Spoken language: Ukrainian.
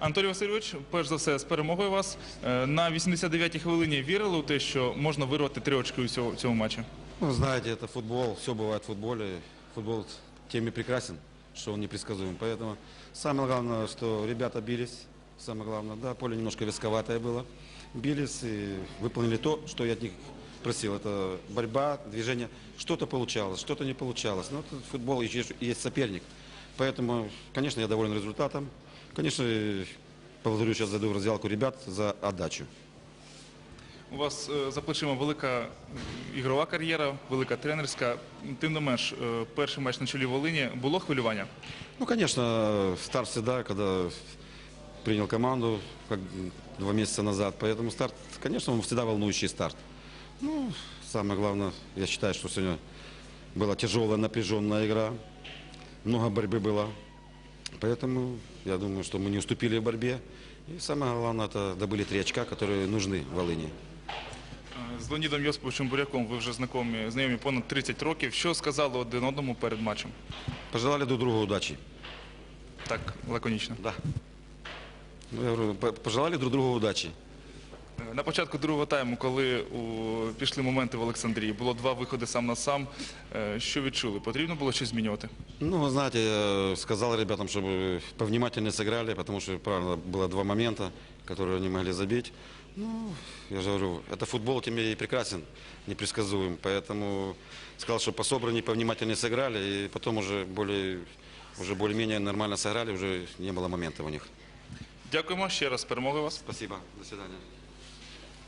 Анатолій Васильович, перш за все, з перемогою вас. Е, На 89-й хвилині вірили у те, що можна вирвати три очки у цьому, цьому матчі? Ну, знаете, это футбол, все бывает в футболе. Футбол тем и прекрасен, что он непредсказуем. Поэтому самое главное, что ребята бились. Самое главное, да, поле немножко висковатое было. Бились и выполнили то, что я от них просил. Это борьба, движение. Что-то получалось, что-то не получалось. Но это футбол и есть- и есть соперник. Поэтому, конечно, я доволен результатом. Конечно, и поблагодарю сейчас зайду в раздевалку ребят за отдачу. У вас е, за плечима велика е, ігрова кар'єра, велика тренерська. Тим не менш, е, перший матч на чолі Волині було хвилювання. Ну, конечно, старт всегда, когда принял команду, как два месяца назад. Поэтому старт, конечно, он всегда волнующий старт. Ну, самое главное, я считаю, что сегодня была тяжелая, напряженная игра. Много борьбы было. Поэтому я думаю, что мы не уступили в борьбе. И самое главное, это добыли три очка, которые нужны Волыни. Е, З Леонідом Йосиповичем Буряком ви вже знайомі, знайомі понад 30 років. Що сказали один одному перед матчем? Пожелали друг другу удачи. Так, лаконічно. Да. Ну, я говорю, по- пожелали друг другу удачи. Е, На початку другого тайму, коли у, пішли моменти в Олександрії, було два виходи сам на сам. Е, Що відчули? Потрібно було щось змінювати? Ну, вы знаете, я сказал ребятам, чтобы повнимательнее сыграли, потому что, правильно, было два момента, которые они могли забить. Ну, я же говорю, это футбол тем и прекрасен, непредсказуем. Поэтому сказал, что пособраннее, повнимательнее сыграли, и потом уже более, уже более-менее нормально сыграли, уже не было моментов у них. Дякуємо ще раз. Перемоги вас. Спасибо, до свидания.